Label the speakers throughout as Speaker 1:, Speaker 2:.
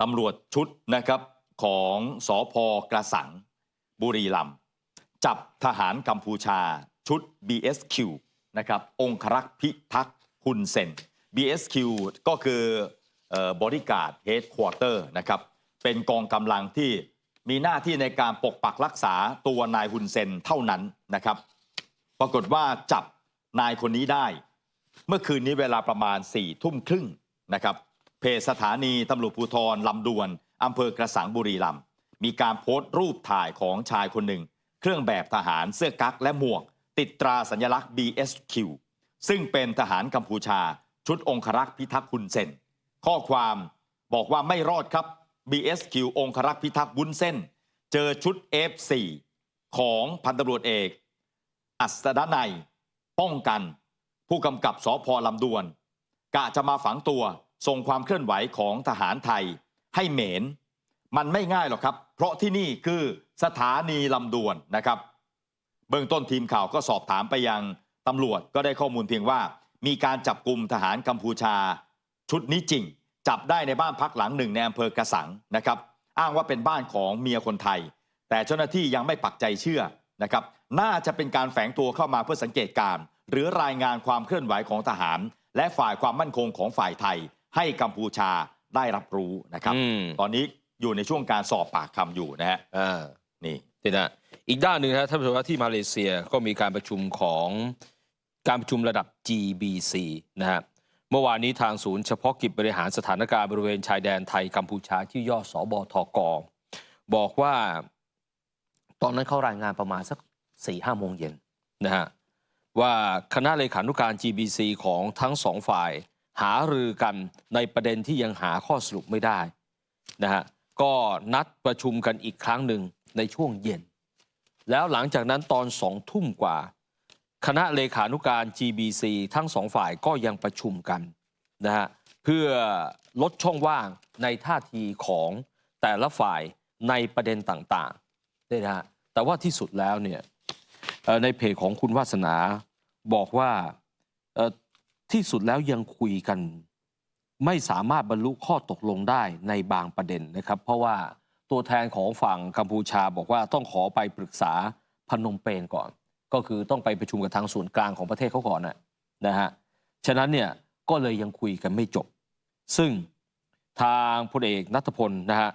Speaker 1: ตำรวจชุดนะครับของสอพกระสังบุรีรัมย์จับทหารกัมพูชาชุด BSQ นะครับองครักษ์พิทักษ์ฮุนเซน BSQ ก็คือบริการเฮดควอเตอร์นะครับเป็นกองกำลังที่มีหน้าที่ในการปกปักรักษาตัวนายฮุนเซนเท่านั้นนะครับ ปรากฏว่าจับนายคนนี้ได้ เมื่อคืนนี้เวลาประมาณ4ี่ทุ่มครึ่งนะครับ เพจสถานีตำรวจภูธรลำดวนอำเภอกระสังบุรีรัมย์มีการโพสต์รูปถ่ายของชายคนหนึ่ง เครื่องแบบทหารเสื้อกั๊กและหมวก ติดตราสัญลักษณ์ BSQ ซึ่งเป็นทหารกัมพูชา ชุดองครักษ์พิทักษ์คุณเซนข้อความบอกว่าไม่รอดครับ BSQ องครักษ์พิทักษ์วุ้นเส้น เจอชุด F4 ของพันตำรวจเอก อัศดนัย ป้องกัน ผู้กำกับสพลำดวน กะจะมาฝังตัว ส่งความเคลื่อนไหวของทหารไทยให้เหมน มันไม่ง่ายหรอกครับ เพราะที่นี่คือสถานีลำดวนนะครับ เบื้องต้นทีมข่าวก็สอบถามไปยังตำรวจก็ได้ข้อมูลเพียงว่า มีการจับกลุ่มทหารกัมพูชา ชุดนี้จริง จับได้ในบ้านพักหลังหนึ่งในอำเภอกระสังนะครับ อ้างว่าเป็นบ้านของเมียคนไทย แต่เจ้าหน้าที่ยังไม่ปักใจเชื่อนะครับ น่าจะเป็นการแฝงตัวเข้ามาเพื่อสังเกตการ์หรือรายงานความเคลื่อนไหวของทหาร และฝ่ายความมั่นคงของฝ่ายไทย ให้กัมพูชาได้รับรู้นะครับ
Speaker 2: อืม
Speaker 1: ตอนนี้อยู่ในช่วงการสอบปากคำอยู่นะฮะ
Speaker 2: อ่า
Speaker 1: นี่
Speaker 2: ทีนะอีกด้านหนึ่งนะท่านผู้ชมครับที่มาเลเซียก็มีการประชุมของการประชุมระดับ GBC นะฮะเมื่อวานนี้ทางศูนย์เฉพาะกิจบริหารสถานการณ์บริเวณชายแดนไทยกัมพูชาที่ย่อสอบทกบอกว่า ตอนนั้นเขารายงานประมาณสักสี่ห้าโมงเย็นนะฮะว่าคณะเลขานุการ GBC ของทั้งสองฝ่าย หารือกันในประเด็นที่ยังหาข้อสรุปไม่ได้นะฮะก็นัดประชุมกันอีกครั้งหนึ่งในช่วงเย็น แล้วหลังจากนั้นตอนสองทุ่มกว่า คณะเลขานุการ GBC ทั้งสองฝ่ายก็ยังประชุมกันนะฮะเพื่อลดช่องว่างในท่าทีของแต่ละฝ่ายในประเด็นต่างๆนี่นะฮะแต่ว่าที่สุดแล้วเนี่ยในเพจของคุณวาสนาบอกว่า ที่สุดแล้วยังคุยกัน ไม่สามารถบรรลุข้อตกลงได้ในบางประเด็นนะครับ เพราะว่าตัวแทนของฝั่งกัมพูชาบอกว่าต้องขอไปปรึกษาพนมเปญก่อน ก็คือต้องไปประชุมกับทางส่วนกลางของประเทศเขาก่อนนะนะฮะฉะนั้นเนี่ยก็เลยยังคุยกันไม่จบ ซึ่งทางพลเอกนัทพลนะฮะ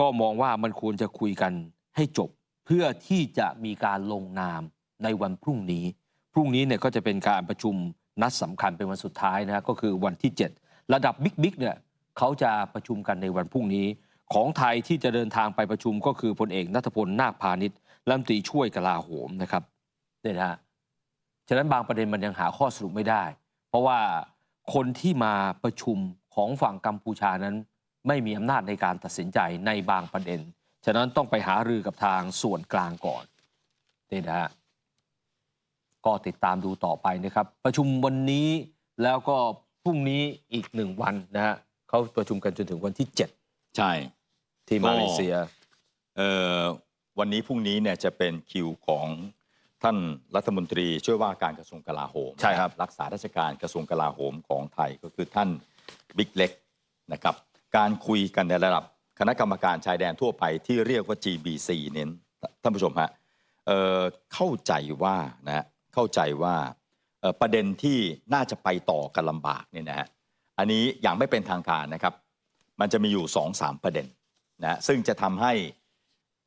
Speaker 2: ก็มองว่ามันควรจะคุยกันให้จบ เพื่อที่จะมีการลงนามในวันพรุ่งนี้ พรุ่งนี้เนี่ยก็จะเป็นการประชุม นัดสำคัญเป็นวันสุดท้ายนะก็คือวันที่ 7 ระดับบิ๊กๆเนี่ยเขาจะประชุมกันในวันพรุ่งนี้ ของไทยที่จะเดินทางไปประชุมก็คือพลเอกนัทพลนาคพาณิชย์รัฐมนตรีช่วยกลาโหมนะครับเนี่ยนะฮะฉะนั้นบางประเด็นมันยังหาข้อสรุปไม่ได้ เพราะว่าคนที่มาประชุมของฝั่งกัมพูชานั้น ไม่มีอำนาจในการตัดสินใจในบางประเด็น ฉะนั้นต้องไปหารือกับทางส่วนกลางก่อนนี่นะฮะ ก็ติดตามดูต่อไปนะครับ ประชุมวันนี้แล้วก็พรุ่งนี้อีกหนึ่งวันนะฮะเขาประชุมกันจนถึงวันที่
Speaker 1: ใช่
Speaker 2: 7ที่มาเลเซีย
Speaker 1: เอ่อวันนี้พรุ่งนี้เนี่ยจะเป็นคิวของท่านรัฐมนตรีช่วยว่าการกระทรวงกลาโหม
Speaker 2: ใช่ครับ
Speaker 1: รักษาราชการกระทรวงกลาโหมของไทยก็คือท่านบิ๊กเล็กนะครับการคุยกันในระดับคณะกรรมการชายแดนทั่วไปที่เรียกว่า GBC เน้นท่านผู้ชมฮะเอ่อเข้าใจว่านะฮะ เข้าใจว่าประเด็นที่น่าจะไปต่อกันลำบากเนี่ยนะฮะอันนี้อย่างไม่เป็นทางการนะครับ มันจะมีอยู่สองสามประเด็นนะซึ่งจะทำให้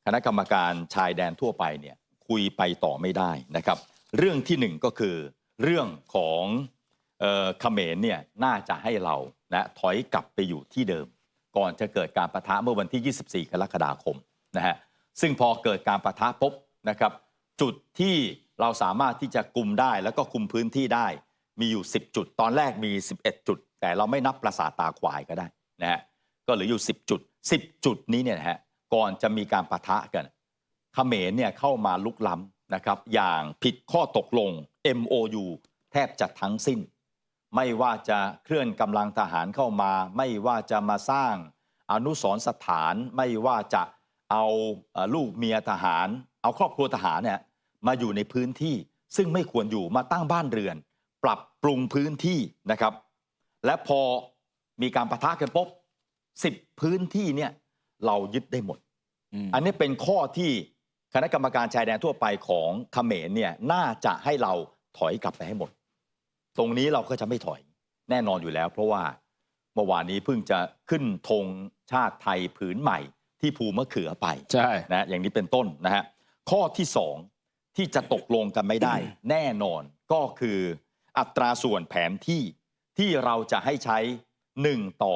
Speaker 1: คณะกรรมการชายแดนทั่วไปเนี่ยคุยไปต่อไม่ได้นะครับ เรื่องที่หนึ่งก็คือเรื่องของเอ่อเขมรเนี่ยน่าจะให้เรานะถอยกลับไปอยู่ที่เดิม ก่อนจะเกิดการประทะเมื่อวันที่ 24 กรกฎาคมนะฮะซึ่งพอเกิดการประทะปุ๊บนะครับ จุดที่ เราสามารถที่จะกลุ่มได้แล้วก็คุมพื้นที่ได้ มีอยู่ 10 จุด ตอนแรกมี 11 จุด แต่เราไม่นับปราสาตาควายก็ได้นะฮะก็เหลืออยู่ 10 จุด 10 จุดนี้เนี่ยนะฮะก่อนจะมีการประทะกันเขมรเนี่ยเข้ามาลุกล้ำนะครับอย่างผิดข้อตกลง MOU แทบจะทั้งสิ้น ไม่ว่าจะเคลื่อนกำลังทหารเข้ามา ไม่ว่าจะมาสร้างอนุสรณ์สถานไม่ว่าจะเอาลูกเมียทหาร เอาครอบครัวทหารเนี่ย มาอยู่ในพื้นที่ซึ่งไม่ควรอยู่มาตั้งบ้านเรือน ปรับปรุงพื้นที่นะครับ และพอมีการประทะกันปุ๊บ10พื้นที่เนี่ยเรายึดได้หมด
Speaker 2: ม
Speaker 1: อันนี้เป็นข้อที่คณะกรรมการชายแดนทั่วไปของเขมรเนี่ยน่าจะให้เราถอยกลับไปให้หมด ตรงนี้เราก็จะไม่ถอยแน่นอนอยู่แล้ว เพราะว่าเมื่อวานนี้เพิ่งจะขึ้นธงชาติไทยผืนใหม่ ที่ภูมะเขือไป
Speaker 2: ใช่
Speaker 1: นะอย่างนี้เป็นต้นนะฮะข้อที่สอง ที่จะตกลงกันไม่ได้ แน่นอนก็คืออัตราส่วนแผนที่ที่เราจะให้ใช้ 1 ต่อ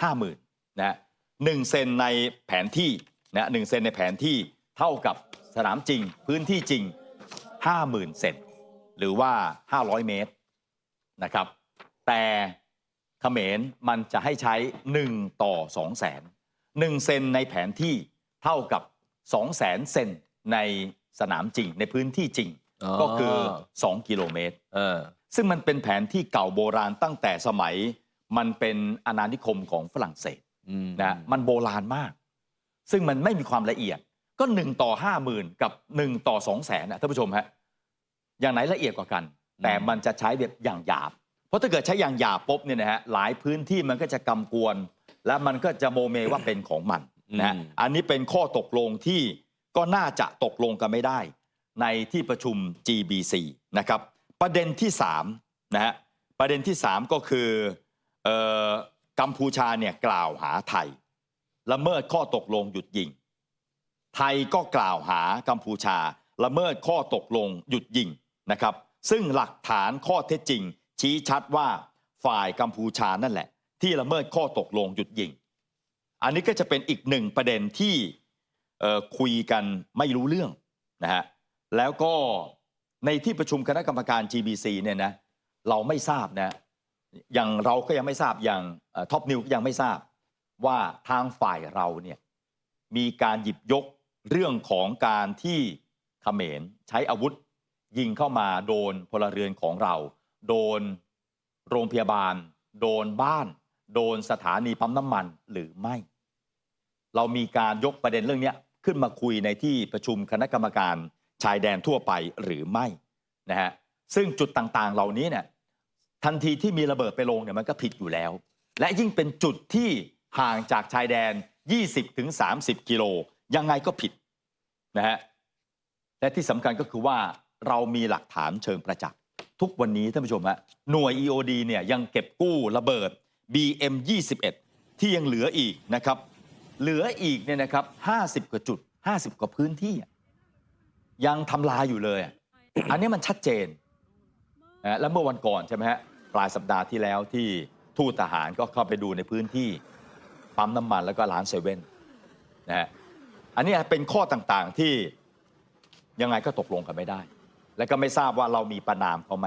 Speaker 1: 50,000นะหนึ่งเซนในแผนที่นะหนึ่งเซนในแผนที่เท่ากับสนามจริง พื้นที่จริง 50,000 เซนหรือว่า 500 เมตรนะครับ แต่เขมรมันจะให้ใช้ 1 ต่อ2แสน1เซนในแผนที่เท่ากับ2แสนเซนใน สนามจริงในพื้นที่จริง
Speaker 2: อ๋อ
Speaker 1: ก็คือ 2 กิโลเมตร
Speaker 2: เออ
Speaker 1: ซึ่งมันเป็นแผนที่เก่าโบราณตั้งแต่สมัย มันเป็นอาณานิคมของฝรั่งเศส
Speaker 2: อืม
Speaker 1: นะมันโบราณมาก ซึ่งมันไม่มีความละเอียดก็ 1 ต่อ 5 0,000 กับ 1 ต่อ 2 0 0แสนนะท่านผู้ชมฮะอย่างไหนละเอียดกว่ากัน แต่มันจะใช้แบบอย่างหยาบ เพราะถ้าเกิดใช้อย่างหยาบปุ๊บเนี่ยนะฮะหลายพื้นที่มันก็จะกำกวมและมันก็จะโมเมว่าเป็นของมันนะฮะอันนี้เป็นข้อตกลงที่ ก็น่าจะตกลงกันไม่ได้ ในที่ประชุม GBC นะครับ ประเด็นที่3นะฮะประเด็นที่ 3 ก็คือเออกัมพูชาเนี่ยกล่าวหาไทยละเมิดข้อตกลงหยุดยิง ไทยก็กล่าวหากัมพูชา ละเมิดข้อตกลงหยุดยิงนะครับ ซึ่งหลักฐานข้อเท็จจริง ชี้ชัดว่าฝ่ายกัมพูชานั่นแหละ ที่ละเมิดข้อตกลงหยุดยิง อันนี้ก็จะเป็นอีกหนึ่งประเด็นที่ คุยกันไม่รู้เรื่องนะฮะแล้วก็ในที่ประชุมคณะกรรมการ GBC เนี่ยนะเราไม่ทราบนะอย่างเราก็ยังไม่ทราบอย่างท็อปนิวก็ยังไม่ทราบว่าทางฝ่ายเราเนี่ยมีการหยิบยกเรื่องของการที่เขมรใช้อาวุธ ยิงเข้ามาโดนพลเรือนของเรา โดนโรงพยาบาล โดนบ้าน โดนสถานีปั๊มน้ำมันหรือไม่ เรามีการยกประเด็นเรื่องนี้ ขึ้นมาคุยในที่ประชุมคณะกรรมการชายแดนทั่วไปหรือไม่นะฮะซึ่งจุดต่างๆ เหล่านี้เนี่ยทันทีที่มีระเบิดไปลงเนี่ยมันก็ผิดอยู่แล้ว และยิ่งเป็นจุดที่ห่างจากชายแดน 20-30 กิโลยังไงก็ผิดนะฮะและที่สำคัญก็คือว่าเรามีหลักฐานเชิงประจักษ์ทุกวันนี้ท่านผู้ชมฮะหน่วย EOD เนี่ยยังเก็บกู้ระเบิด BM 21 ที่ยังเหลืออีกนะครับ เหลืออีกเนี่ยนะครับ50กว่าจุด50กว่าพื้นที่ ยังทำลายอยู่เลยอะอันนี้มันชัดเจนนะแล้วเมื่อวันก่อนใช่ไหมฮะปลายสัปดาห์ที่แล้วที่ทูตทหารก็เข้าไปดูในพื้นที่ปั๊มน้ำมันแล้วก็ร้านเซเว่นนะฮะอันนี้เป็นข้อต่างๆที่ยังไงก็ตกลงกันไม่ได้ และก็ไม่ทราบว่าเรามีประนามเขาไหม